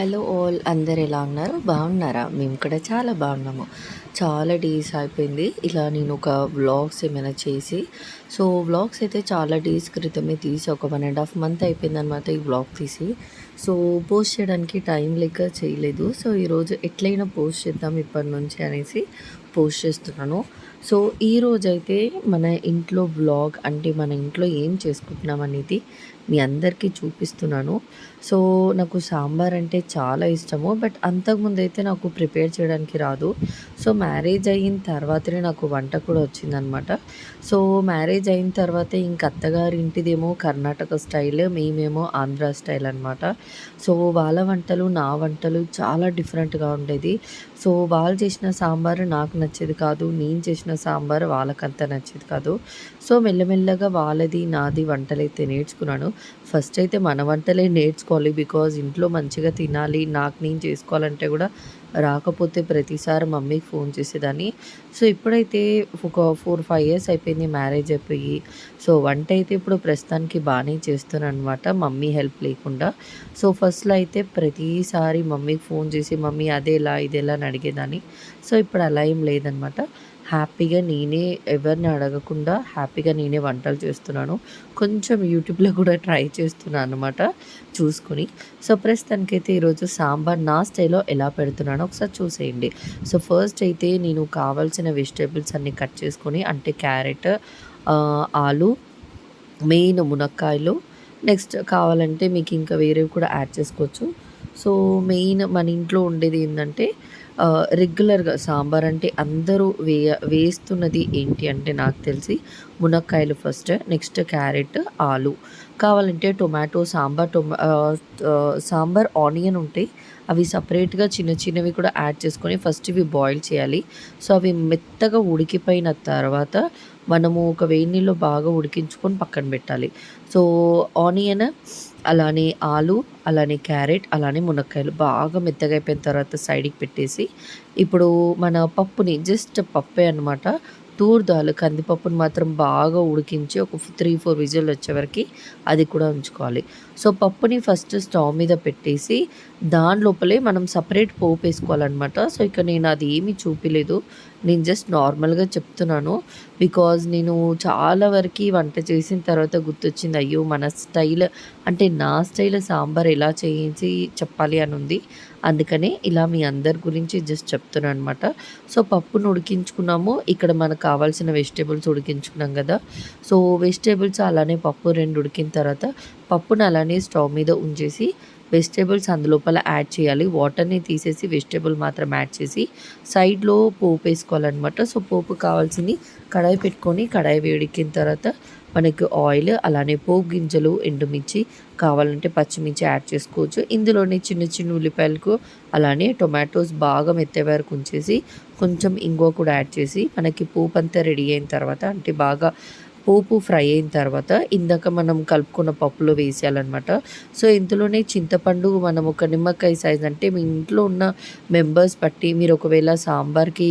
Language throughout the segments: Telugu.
హలో ఆల్ అందరు ఎలా ఉన్నారు? బాగున్నారా? మేము కూడా చాలా బాగున్నాము. చాలా డేస్ అయిపోయింది. ఇలా నేను ఒక వ్లాగ్స్ ఏమైనా చేసి సో వ్లాగ్స్ అయితే చాలా డేస్ క్రితమే తీసి ఒక వన్ అండ్ హాఫ్ మంత్ అయిపోయింది అనమాట ఈ వ్లాగ్ తీసి సో పోస్ట్ చేయడానికి టైం లేక చేయలేదు. సో ఈరోజు ఎట్లయినా పోస్ట్ చేద్దాం ఇప్పటి నుంచి అనేసి పోస్ట్ చేస్తున్నాను. సో ఈ రోజైతే మన ఇంట్లో వ్లాగ్ అంటే మన ఇంట్లో ఏం చేసుకుంటున్నాం అనేది మీ అందరికీ చూపిస్తున్నాను. సో నాకు సాంబార్ అంటే చాలా ఇష్టము. బట్ అంతకుముందు అయితే నాకు ప్రిపేర్ చేయడానికి రాదు. సో మ్యారేజ్ అయిన తర్వాతనే నాకు వంట కూడా వచ్చిందనమాట. సో మ్యారేజ్ అయిన తర్వాత ఇంక అత్తగారి ఇంటిదేమో కర్ణాటక స్టైల్ మేమేమో ఆంధ్ర స్టైల్ అనమాట సో వాళ్ళ వంటలు నా వంటలు చాలా డిఫరెంట్గా ఉండేది. సో వాళ్ళు చేసిన సాంబార్ నాకు నచ్చేది కాదు నేను చేసిన సాంబార్ వాళ్ళకంత నచ్చేది కాదు. సో మెల్లమెల్లగా వాళ్ళది నాది వంటలు అయితే నేర్చుకున్నాను. ఫస్ట్ అయితే మన వంటలే నేర్చుకోవాలి బికాజ్ ఇంట్లో మంచిగా తినాలి నాకు నేను చేసుకోవాలంటే కూడా రాకపోతే ప్రతిసారి మమ్మీకి ఫోన్ చేసేదాన్ని. సో ఇప్పుడైతే ఒక ఫోర్ ఫైవ్ ఇయర్స్ అయిపోయింది మ్యారేజ్ అయిపోయి. సో వంట అయితే ఇప్పుడు ప్రస్తుతానికి బాగానే చేస్తున్నాను అనమాట మమ్మీ హెల్ప్ లేకుండా. సో ఫస్ట్లో అయితే ప్రతిసారి మమ్మీకి ఫోన్ చేసి మమ్మీ అదేలా ఇదేలా అని అడిగేదాన్ని. సో ఇప్పుడు అలా ఏం లేదనమాట హ్యాపీగా నేనే ఎవరిని అడగకుండా హ్యాపీగా నేనే వంటలు చేస్తున్నాను. కొంచెం యూట్యూబ్లో కూడా ట్రై చేస్తున్నాను అనమాట చూసుకుని. సో ప్రస్తుతానికైతే ఈరోజు సాంబార్ నా స్టైల్లో ఎలా పెడుతున్నానో ఒకసారి చూసేయండి. సో ఫస్ట్ అయితే నేను కావాల్సిన వెజిటేబుల్స్ అన్నీ కట్ చేసుకొని అంటే క్యారెట్ ఆలు మెయిన్ మునక్కాయలు నెక్స్ట్ కావాలంటే మీకు ఇంకా వేరేవి కూడా యాడ్ చేసుకోవచ్చు. సో మెయిన్ మన ఇంట్లో ఉండేది ఏంటంటే రెగ్యులర్గా సాంబార్ అంటే అందరూ వేయ వేస్తున్నది ఏంటి అంటే నాకు తెలిసి మునక్కాయలు ఫస్ట్ నెక్స్ట్ క్యారెట్ ఆలు. కావాలంటే టొమాటో సాంబార్ టొమా సాంబార్ ఆనియన్ ఉంటాయి అవి సపరేట్గా చిన్న చిన్నవి కూడా యాడ్ చేసుకొని ఫస్ట్ ఇవి బాయిల్ చేయాలి. సో అవి మెత్తగా ఉడికిపోయిన తర్వాత మనము ఒక వేడి నీళ్ళు బాగా ఉడికించుకొని పక్కన పెట్టాలి. సో ఆనియన్ అలానే ఆలు అలానే క్యారెట్ అలానే మునక్కాయలు బాగా మెత్తగా అయిపోయిన తర్వాత సైడ్కి పెట్టేసి ఇప్పుడు మన పప్పుని జస్ట్ పప్పే అనమాట తూర్దాలు కందిపప్పును మాత్రం బాగా ఉడికించి ఒక త్రీ ఫోర్ విజిల్ వచ్చే అది కూడా ఉంచుకోవాలి. సో పప్పుని ఫస్ట్ స్టవ్ మీద పెట్టేసి దాని లోపలే మనం సపరేట్ పోపు వేసుకోవాలన్నమాట. సో ఇక నేను అది ఏమీ చూపిలేదు. నేను జస్ట్ నార్మల్గా చెప్తున్నాను. బికాజ్ నేను చాలా వరకు వంట చేసిన తర్వాత గుర్తొచ్చింది అయ్యో మన స్టైల్ అంటే నా స్టైల్ సాంబార్ ఎలా చేయించి చెప్పాలి అని ఉంది. అందుకనే ఇలా మీ అందరి గురించి జస్ట్ చెప్తున్నాను అనమాట సో పప్పును ఉడికించుకున్నాము. ఇక్కడ మనకు కావాల్సిన వెజిటేబుల్స్ ఉడికించుకున్నాం కదా. సో వెజిటేబుల్స్ అలానే పప్పు రెండు ఉడికిన తర్వాత పప్పును అలానే స్టవ్ మీద ఉంచేసి వెజిటేబుల్స్ అందులోపల యాడ్ చేయాలి. వాటర్ని తీసేసి వెజిటేబుల్ మాత్రం యాడ్ చేసి సైడ్లో పోపు వేసుకోవాలన్నమాట. సో పోపు కావాల్సింది కడాయి పెట్టుకొని కడాయి వేడికిన తర్వాత మనకి ఆయిల్ అలానే పోపు గింజలు ఎండుమిర్చి కావాలంటే పచ్చిమిర్చి యాడ్ చేసుకోవచ్చు. ఇందులోనే చిన్న చిన్న ఉల్లిపాయలకు అలానే టొమాటోస్ బాగా మెత్తే వరకు ఉంచేసి కొంచెం ఇంగువ కూడా యాడ్ చేసి మనకి పోపు అంతా రెడీ అయిన తర్వాత అంటే బాగా పోపు ఫ్రై అయిన తర్వాత ఇందాక మనం కలుపుకున్న పప్పులో వేసేయాలన్నమాట. సో ఇందులోనే చింతపండు మనం ఒక నిమ్మకాయ సైజ్ అంటే మీ ఇంట్లో ఉన్న మెంబర్స్ బట్టి మీరు ఒకవేళ సాంబార్కి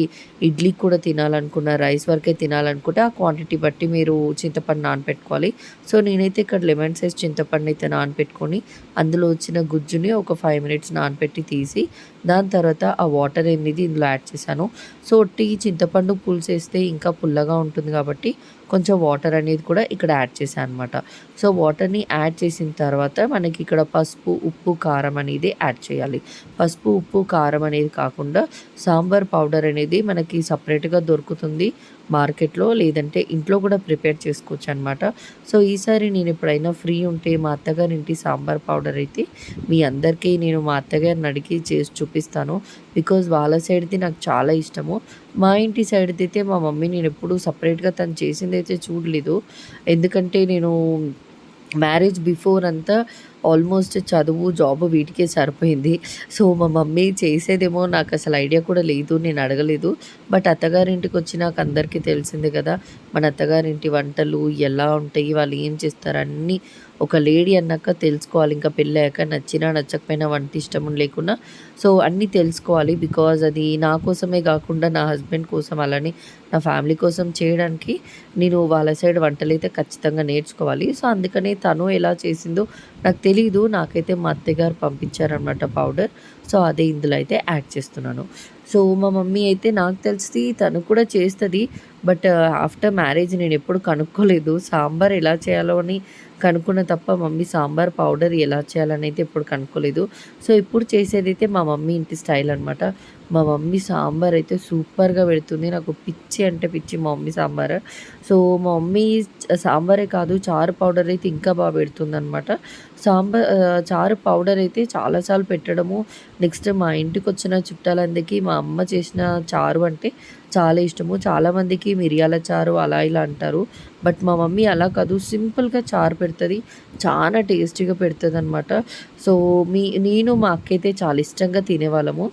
ఇడ్లీ కూడా తినాలనుకున్న రైస్ వరకే తినాలనుకుంటే ఆ క్వాంటిటీ బట్టి మీరు చింతపండు నానపెట్టుకోవాలి. సో నేనైతే ఇక్కడ లెమన్ సైజ్ చింతపండు అయితే నానపెట్టుకొని అందులో వచ్చిన గుజ్జుని ఒక ఫైవ్ మినిట్స్ నానపెట్టి తీసి దాని తర్వాత ఆ వాటర్ అనేది ఇందులో యాడ్ చేశాను. సో టీ చింతపండు పులుసు వేస్తే ఇంకా పుల్లగా ఉంటుంది కాబట్టి కొంచెం వాటర్ అనేది కూడా ఇక్కడ యాడ్ చేశాను అనమాట సో వాటర్ని యాడ్ చేసిన తర్వాత మనకి ఇక్కడ పసుపు ఉప్పు కారం అనేది యాడ్ చేయాలి. పసుపు ఉప్పు కారం అనేది కాకుండా సాంబార్ పౌడర్ అనేది మనకి సపరేట్గా దొరుకుతుంది. మార్కెట్లో లేదంటే ఇంట్లో కూడా ప్రిపేర్ చేసుకోవచ్చు అనమాట సో ఈసారి నేను ఎప్పుడైనా ఫ్రీ ఉంటే మా అత్తగారి ఇంటి సాంబార్ పౌడర్ అయితే మీ అందరికీ నేను మా అత్తగారిని అడిగి చేసి చూపిస్తాను. బికాజ్ వాళ్ళ సైడ్ది నాకు చాలా ఇష్టము. మా ఇంటి సైడ్ది అయితే మా మమ్మీ నేను ఎప్పుడు సపరేట్గా తను చేసింది అయితే చూడలేదు. ఎందుకంటే నేను మ్యారేజ్ బిఫోర్ అంతా ఆల్మోస్ట్ చదువు జాబ్ వీటికే సరిపోయింది. సో మా మమ్మీ చేసేదేమో నాకు అసలు ఐడియా కూడా లేదు నేను అడగలేదు. బట్ అత్తగారింటికి వచ్చి నాకు అందరికీ తెలిసిందే కదా మన అత్తగారింటి వంటలు ఎలా ఉంటాయి వాళ్ళు ఏం చేస్తారు అన్నీ ఒక లేడీ అన్నాక తెలుసుకోవాలి ఇంకా పెళ్ళాక నచ్చినా నచ్చకపోయినా వంట ఇష్టం లేకుండా సో అన్నీ తెలుసుకోవాలి బికాజ్ అది నా కోసమే కాకుండా నా హస్బెండ్ కోసం అలానే నా ఫ్యామిలీ కోసం చేయడానికి నేను వాళ్ళ సైడ్ వంటలు అయితే ఖచ్చితంగా నేర్చుకోవాలి సో అందుకనే తను ఎలా చేసిందో నాకు తెలీదు. నాకైతే మా అత్తగారు పంపించారనమాట పౌడర్. సో, అదే ఇందులో అయితే యాడ్ చేస్తున్నాను. సో, మా మమ్మీ అయితే నాకు తెలిసి తను కూడా చేస్తుంది బట్ ఆఫ్టర్ మ్యారేజ్ నేను ఎప్పుడు కనుక్కోలేదు. సాంబార్ ఎలా చేయాలో అని కనుక్కున్న తప్ప మమ్మీ సాంబార్ పౌడర్ ఎలా చేయాలనైతే ఎప్పుడు కనుక్కోలేదు. సో, ఇప్పుడు చేసేదైతే మా మమ్మీ ఇంటి స్టైల్ అనమాట. మా మమ్మీ సాంబార్ అయితే సూపర్‌గా పెడుతుంది. నాకు పిచ్చి అంటే పిచ్చి మా మమ్మీ సాంబార్. సో, మా మమ్మీ సాంబారే కాదు చారు పౌడర్ అయితే ఇంకా బాగా పెడుతుందనమాట. సాంబార్ చారు పౌడర్ అయితే చాలాసార్లు పెట్టడము. నెక్స్ట్ మా ఇంటికి వచ్చిన చుట్టాలందరికీ మా అమ్మ చేసిన చారు అంటే చాలా ఇష్టము. చాలామందికి మిరియాల చారు అలా ఇలా అంటారు. బట్ మా మమ్మీ అలా కాదు సింపుల్‌గా చారు పెడుతుంది చాలా టేస్టీగా పెడుతుంది అనమాట సో, మీ నేను మా అక్కయితే చాలా ఇష్టంగా తినేవాళ్ళము.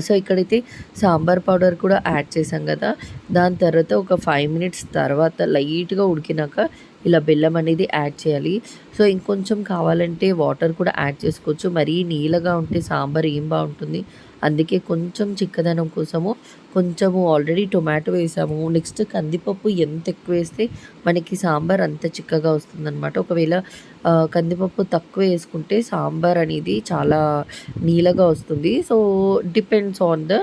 సో, ఇక్కడైతే సాంబార్ పౌడర్ కూడా యాడ్ చేశాం కదా దాని తర్వాత ఒక ఫైవ్ మినిట్స్ తర్వాత లైట్‌గా ఉడికినాక ఇలా బెల్లం అనేది యాడ్ చేయాలి. సో, ఇంకొంచెం కావాలంటే వాటర్ కూడా యాడ్ చేసుకోవచ్చు. మరీ నీళ్ళగా ఉంటే సాంబార్ ఏం బాగుంటుంది అందుకే కొంచెం చిక్కదనం కోసము కొంచెము ఆల్రెడీ టొమాటో వేసాము. నెక్స్ట్ కందిపప్పు ఎంత ఎక్కువ వేస్తే మనకి సాంబార్ అంత చిక్కగా వస్తుందన్నమాట ఒకవేళ కందిపప్పు తక్కువ వేసుకుంటే సాంబార్ అనేది చాలా నీళ్ళగా వస్తుంది. సో, డిపెండ్స్ ఆన్ ద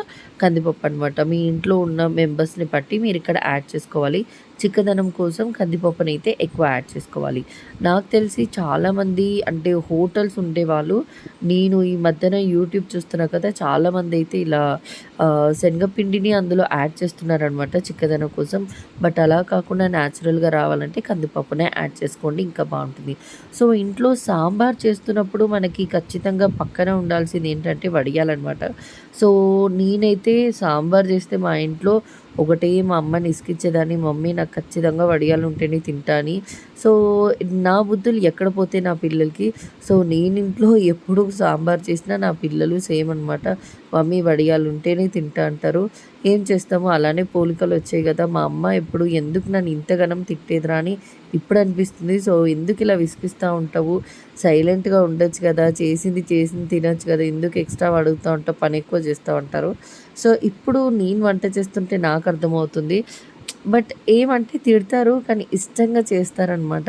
కందిపప్పు అనమాట. మీ ఇంట్లో ఉన్న మెంబర్స్‌ని బట్టి మీరు ఇక్కడ యాడ్ చేసుకోవాలి. చిక్కదనం కోసం కందిపప్పునైతే ఎక్కువ యాడ్ చేసుకోవాలి. నాకు తెలిసి చాలామంది అంటే హోటల్స్ ఉండేవాళ్ళు నేను ఈ మధ్యన యూట్యూబ్ చూస్తున్నా కదా! చాలామందైతే ఇలా శనగపిండిని అందులో యాడ్ చేస్తున్నారనమాట చిక్కదనం కోసం. బట్ అలా కాకుండా న్యాచురల్‌గా రావాలంటే కందిపప్పునే యాడ్ చేసుకోండి ఇంకా బాగుంటుంది సో, ఇంట్లో సాంబార్ చేస్తున్నప్పుడు మనకి ఖచ్చితంగా పక్కన ఉండాల్సింది ఏంటంటే వడియాలన్నమాట సో, నేనైతే సాంబార్ చేస్తే మా ఇంట్లో ఒకటే మా అమ్మని ఇసుకిచ్చేదాన్ని మమ్మీ నాకు ఖచ్చితంగా వడియాలు ఉంటేనే తింటాను సో, నా బుద్ధులు ఎక్కడ పోతే నా పిల్లలకి. సో, నేను ఇంట్లో ఎప్పుడు సాంబార్ చేసినా నా పిల్లలు సేమ్ అనమాట. మమ్మీ వడియాలు ఉంటేనే తింటా అంటారు. ఏం చేస్తాము అలానే పోలికలు వచ్చాయి కదా మా అమ్మ ఎప్పుడు ఎందుకు నన్ను ఇంతగనం తిట్టేదిరా అని ఇప్పుడు అనిపిస్తుంది. సో, ఎందుకు ఇలా విసిపిస్తూ ఉంటావు? సైలెంట్‌గా ఉండొచ్చు కదా! చేసింది చేసింది తినొచ్చు కదా! ఎందుకు ఎక్స్ట్రా అడుగుతూ ఉంటావు? పని ఎక్కువ చేస్తూ ఉంటారు సో, ఇప్పుడు నేను వంట చేస్తుంటే నాకు అర్థమవుతుంది. బట్ ఏమంటే తిడతారు. కానీ ఇష్టంగా చేస్తారనమాట.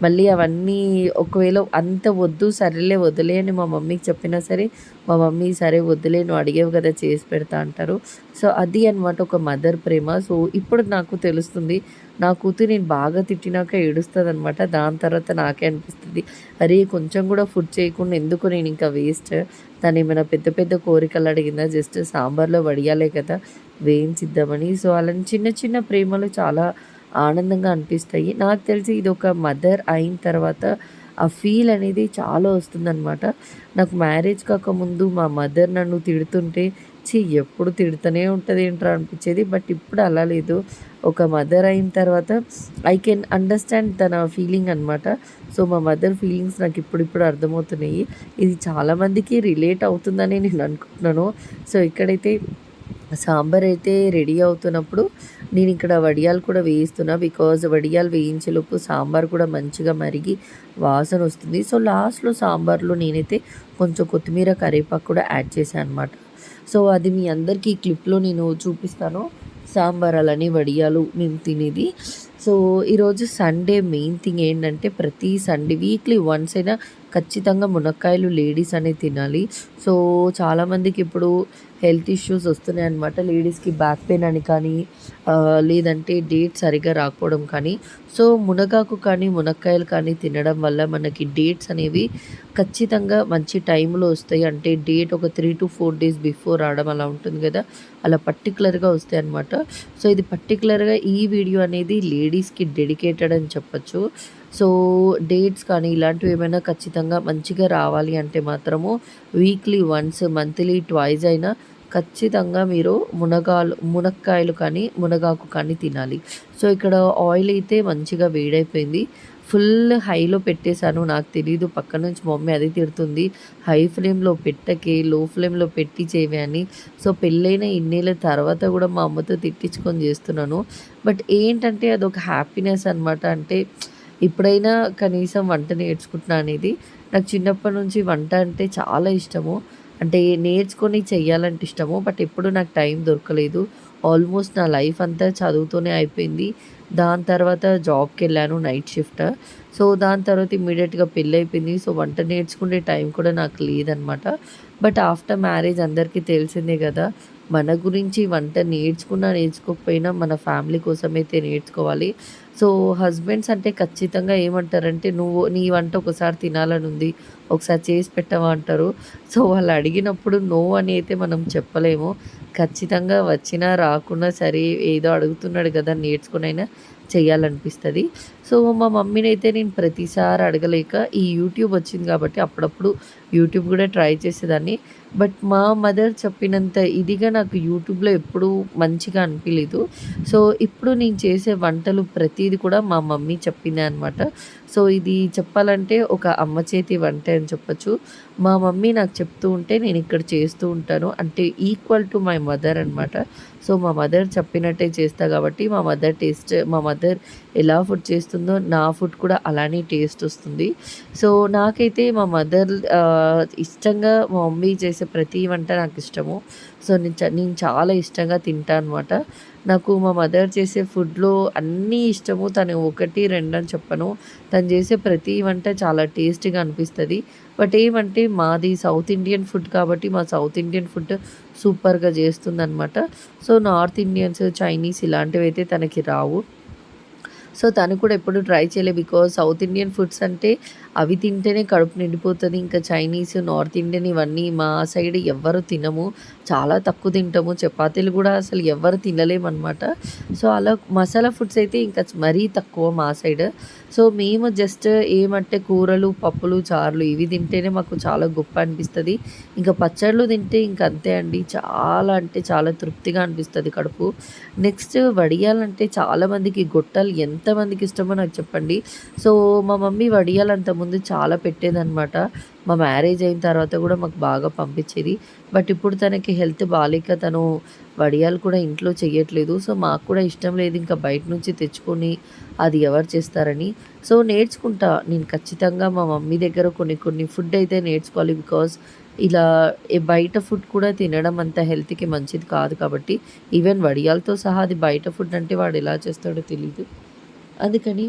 మళ్ళీ అవన్నీ ఒకవేళ అంత వద్దు సరేలే వదిలే అని మా మమ్మీకి చెప్పినా సరే, మా మమ్మీ సరే వదిలే నువ్వు అడిగావు కదా! చేసి పెడతా అంటారు. సో, అది అనమాట ఒక మదర్ ప్రేమ. సో, ఇప్పుడు నాకు తెలుస్తుంది. నా కూతురు నేను బాగా తిట్టినాక ఏడుస్తదనమాట. దాని తర్వాత నాకే అనిపిస్తుంది అరే! కొంచెం కూడా ఫుడ్ చేయకుండా ఎందుకు నేను ఇంకా వేస్ట్. తనేమైనా పెద్ద పెద్ద కోరికలు అడిగిందా? జస్ట్ సాంబార్‌లో వడియాలే కదా! వేయించిద్దామని. సో, అలాంటి చిన్న చిన్న ప్రేమలు చాలా ఆనందంగా అనిపిస్తాయి. నాకు తెలిసి ఇది ఒక మదర్ అయిన తర్వాత ఆ ఫీల్ అనేది చాలా వస్తుందనమాట. నాకు మ్యారేజ్ కాకముందు మా మదర్ నన్ను తిడుతుంటే ఛీ! ఎప్పుడు తిడుతూనే ఉంటుంది ఏంట్రా అనిపించేది. బట్ ఇప్పుడు అలా లేదు. ఒక మదర్ అయిన తర్వాత ఐ కెన్ అండర్‌స్టాండ్ తన ఫీలింగ్ అనమాట. సో, మా మదర్ ఫీలింగ్స్ నాకు ఇప్పుడిప్పుడు అర్థమవుతున్నాయి. ఇది చాలామందికి రిలేట్ అవుతుందని నేను అనుకుంటున్నాను. సో, ఇక్కడైతే సాంబార్ అయితే రెడీ అవుతున్నప్పుడు నేను ఇక్కడ వడియాలు కూడా వేయిస్తున్నా. బికాజ్ వడియాలు వేయించేలోపు సాంబార్ కూడా మంచిగా మరిగి వాసన వస్తుంది. సో, లాస్ట్‌లో సాంబార్‌లో నేనైతే కొంచెం కొత్తిమీర, కరివేపాకు కూడా యాడ్ చేశాను అనమాట. సో, అది మీ అందరికీ ఈ క్లిప్‌లో నేను చూపిస్తాను. సాంబార్ అలానే వడియాలు మేము తినేది. సో, ఈరోజు సండే మెయిన్ థింగ్ ఏంటంటే ప్రతి సండే వీక్లీ వన్స్ అయినా ఖచ్చితంగా మునక్కాయలు లేడీస్ అనేది తినాలి. సో, చాలామందికి ఇప్పుడు హెల్త్ ఇష్యూస్ వస్తున్నాయి అనమాట లేడీస్‌కి బ్యాక్ పెయిన్ అని కానీ లేదంటే డేట్ సరిగ్గా రాకపోవడం కానీ. సో, మునగాకు కానీ, మునక్కాయలు కానీ తినడం వల్ల మనకి డేట్స్ అనేవి ఖచ్చితంగా మంచి టైంలో వస్తాయి. అంటే డేట్ ఒక 3-4 డేస్ బిఫోర్ రావడం అలా ఉంటుంది కదా అలా పర్టికులర్గా వస్తాయి అనమాట సో, ఇది పర్టిక్యులర్‌గా ఈ వీడియో అనేది లేడీస్‌కి డెడికేటెడ్ అని చెప్పొచ్చు. సో, డేట్స్ కానీ ఇలాంటివి ఏమైనా ఖచ్చితంగా మంచిగా రావాలి అంటే మాత్రము వీక్లీ వన్స్, మంత్లీ ట్వైజ్ అయినా ఖచ్చితంగా మీరు మునగాలు మునక్కాయలు కానీ, మునగాకు కానీ తినాలి. సో, ఇక్కడ ఆయిల్ అయితే మంచిగా వేడైపోయింది. ఫుల్ హైలో పెట్టేశాను నాకు తెలీదు పక్క నుంచి మమ్మీ అది తిడుతుంది. హై ఫ్లేమ్‌లో పెట్టకే, లో ఫ్లేమ్‌లో పెట్టి చేయవే అని. సో, పెళ్ళైన ఇన్నేళ్ళ తర్వాత కూడా మా అమ్మతో తిట్టించుకొని చేస్తున్నాను. బట్ ఏంటంటే అదొక హ్యాపీనెస్ అనమాట. అంటే ఇప్పుడైనా కనీసం వంట నేర్చుకుంటున్నా అనేది. నాకు చిన్నప్పటి నుంచి వంట అంటే చాలా ఇష్టము. అంటే నేర్చుకొని చెయ్యాలంటే ఇష్టము. బట్ ఎప్పుడు నాకు టైం దొరకలేదు. ఆల్మోస్ట్ నా లైఫ్ అంతా చదువుతోనే అయిపోయింది. దాని తర్వాత జాబ్కి వెళ్ళాను నైట్ షిఫ్ట్. సో, దాని తర్వాత ఇమ్మీడియట్గా పెళ్ళి అయిపోయింది సో, వంట నేర్చుకునే టైం కూడా నాకు లేదనమాట. బట్ ఆఫ్టర్ మ్యారేజ్ అందరికీ తెలిసిందే కదా మన గురించి వంట నేర్చుకున్నా, నేర్చుకోకపోయినా మన ఫ్యామిలీ కోసమైతే నేర్చుకోవాలి. సో, హస్బెండ్స్ అంటే ఖచ్చితంగా ఏమంటారంటే, "నువ్వు నీ వంట ఒకసారి తినాలని ఉంది ఒకసారి చేసి పెట్టవా?" అంటారు. సో, వాళ్ళు అడిగినప్పుడు నో అని అయితే మనం చెప్పలేము. ఖచ్చితంగా వచ్చినా, రాకున్నా సరే ఏదో అడుగుతున్నాడు కదా నేర్చుకునైనా చేయాలనిపిస్తుంది సో, మా మమ్మీనైతే నేను ప్రతిసారి అడగలేక ఈ యూట్యూబ్ వచ్చింది కాబట్టి అప్పుడప్పుడు యూట్యూబ్ కూడా ట్రై చేసేదాన్ని. బట్ మా మదర్ చెప్పినంత ఇదిగా నాకు యూట్యూబ్‌లో ఎప్పుడూ మంచిగా అనిపించలేదు సో, ఇప్పుడు నేను చేసే వంటలు ప్రతిది కూడా మా మమ్మీ చెప్పిందే అనమాట. సో, ఇది చెప్పాలంటే ఒక అమ్మ చేతి వంట అని చెప్పొచ్చు. మా మమ్మీ నాకు చెప్తూ ఉంటే నేను ఇక్కడ చేస్తూ ఉంటాను. అంటే ఈక్వల్ టు మై మదర్ అనమాట. సో, మా మదర్ చెప్పినట్టే చేస్తా కాబట్టి మా మదర్ టేస్ట్ మా మదర్ ఎలా ఫుడ్ చేస్తుందో నా ఫుడ్ కూడా అలానే టేస్ట్ వస్తుంది. సో, నాకైతే మా మదర్ ఇష్టంగా మా మమ్మీ చేసే ప్రతి వంట నాకు ఇష్టము సో, నేను నేను చాలా ఇష్టంగా తింటాను అనమాట. నాకు మా మదర్ చేసే ఫుడ్‌లో అన్నీ ఇష్టము. తను 1, 2 అని చెప్పను. తను చేసే ప్రతి వంట చాలా టేస్టీగా అనిపిస్తుంది బట్ ఏమంటే మాది సౌత్ ఇండియన్ ఫుడ్ కాబట్టి మా సౌత్ ఇండియన్ ఫుడ్ సూపర్‌గా చేస్తుందనమాట. సో, నార్త్ ఇండియన్స్, చైనీస్ ఇలాంటివైతే తనకి రావు. సో, తను కూడా ఎప్పుడు ట్రై చేయలేదు బికాజ్ సౌత్ ఇండియన్ ఫుడ్స్ అంటే అవి తింటేనే కడుపు నిండిపోతుంది ఇంకా చైనీస్, నార్త్ ఇండియన్ ఇవన్నీ మా సైడ్ ఎవ్వరు తినము. చాలా తక్కువ తింటాము. చపాతీలు కూడా అసలు ఎవ్వరు తినలేమనమాట. సో, అలా మసాలా ఫుడ్స్ అయితే ఇంకా మరీ తక్కువ మా సైడ్. సో, మేము జస్ట్ ఏమంటే కూరలు, పప్పులు, చారులు ఇవి తింటేనే మాకు చాలా గొప్ప అనిపిస్తుంది ఇంకా పచ్చళ్ళు తింటే ఇంక అంతే అండి. చాలా అంటే చాలా తృప్తిగా అనిపిస్తుంది కడుపు. నెక్స్ట్ వడియాలంటే చాలామందికి గొట్టాలు ఎంతమందికి ఇష్టమో నాకు చెప్పండి. సో, మా మమ్మీ వడియాలు అంత ముందు చాలా పెట్టేదనమాట. మా మ్యారేజ్ అయిన తర్వాత కూడా మాకు బాగా పంపించేది. బట్ ఇప్పుడు తనకి హెల్త్ బాగాలేక తను వడియాలు కూడా ఇంట్లో చేయట్లేదు సో, మాకు కూడా ఇష్టం లేదు ఇంకా బయట నుంచి తెచ్చుకొని అది ఎవరు చేస్తారని. సో, నేర్చుకుంటా. నేను ఖచ్చితంగా మా మమ్మీ దగ్గర కొన్ని కొన్ని ఫుడ్ అయితే నేర్చుకోవాలి. బికాస్ ఇలా బయట ఫుడ్ కూడా తినడం అంత హెల్త్‌కి మంచిది కాదు కాబట్టి ఈవెన్ వడియాలతో సహా అది బయట ఫుడ్ అంటే వాడు ఎలా చేస్తాడో తెలియదు అందుకని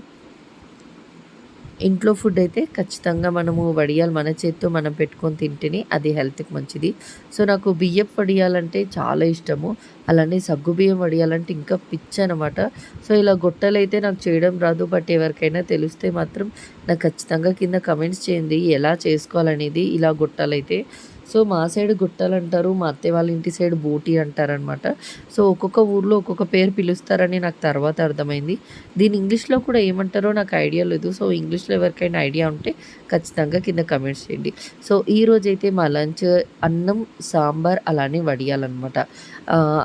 ఇంట్లో ఫుడ్ అయితే ఖచ్చితంగా మనము వడియాలు మన చేత్తో మనం పెట్టుకొని తింటేనే అది హెల్త్‌కి మంచిది. సో, నాకు బియ్యపు వడియాలంటే చాలా ఇష్టము. అలానే సగ్గుబియ్యం వడియాలంటే ఇంకా పిచ్చి అనమాట సో, ఇలా గొట్టలైతే నాకు చేయడం రాదు. బట్ ఎవరికైనా తెలిస్తే మాత్రం నాకు ఖచ్చితంగా కింద కమెంట్స్ చేయండి. ఎలా చేసుకోవాలనేది ఇలా గొట్టాలైతే. సో, మా సైడ్ గుట్టలు అంటారు మా అత్తయ్య వాళ్ళ ఇంటి సైడ్ బోటి అంటారనమాట. సో, ఒక్కొక్క ఊర్లో ఒక్కొక్క పేరు పిలుస్తారని నాకు తర్వాత అర్థమైంది. దీన్ని ఇంగ్లీష్‌లో కూడా ఏమంటారో నాకు ఐడియా లేదు. సో, ఇంగ్లీష్‌లో ఎవరికైనా ఐడియా ఉంటే ఖచ్చితంగా కింద కమెంట్స్ చేయండి. సో, ఈరోజైతే మా లంచ్ అన్నం, సాంబార్ అలానే వడియాలనమాట.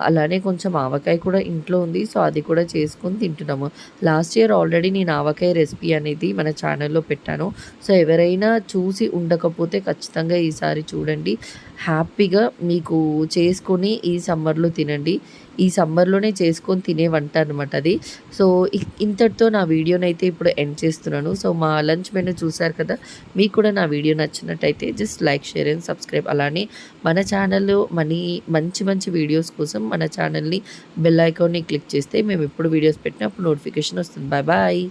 అలానే కొంచెం ఆవకాయ కూడా ఇంట్లో ఉంది. సో, అది కూడా చేసుకొని తింటున్నాము. లాస్ట్ ఇయర్ ఆల్రెడీ నేను ఆవకాయ రెసిపీ అనేది మన ఛానల్‌లో పెట్టాను. సో, ఎవరైనా చూసి ఉండకపోతే ఖచ్చితంగా ఈసారి చూడండి. హ్యాపీగా మీకు చేసుకొని ఈ సమ్మర్‌లో తినండి. ఈ సమ్మర్‌లోనే చేసుకొని తినే వంట అనమాట అది. సో, ఇంతటితో నా వీడియోనైతే ఇప్పుడు ఎండ్ చేస్తున్నాను. సో, మా లంచ్ మెనూ చూసారు కదా! మీకు కూడా నా వీడియో నచ్చినట్టయితే just like, share and subscribe. అలానే మన ఛానల్‌లో మనీ మంచి మంచి వీడియోస్ కోసం మన ఛానల్‌ని బెల్ ఐకాన్‌ని క్లిక్ చేస్తే మేము ఎప్పుడు వీడియోస్ పెట్టినా అప్పుడు నోటిఫికేషన్ వస్తుంది. Bye bye.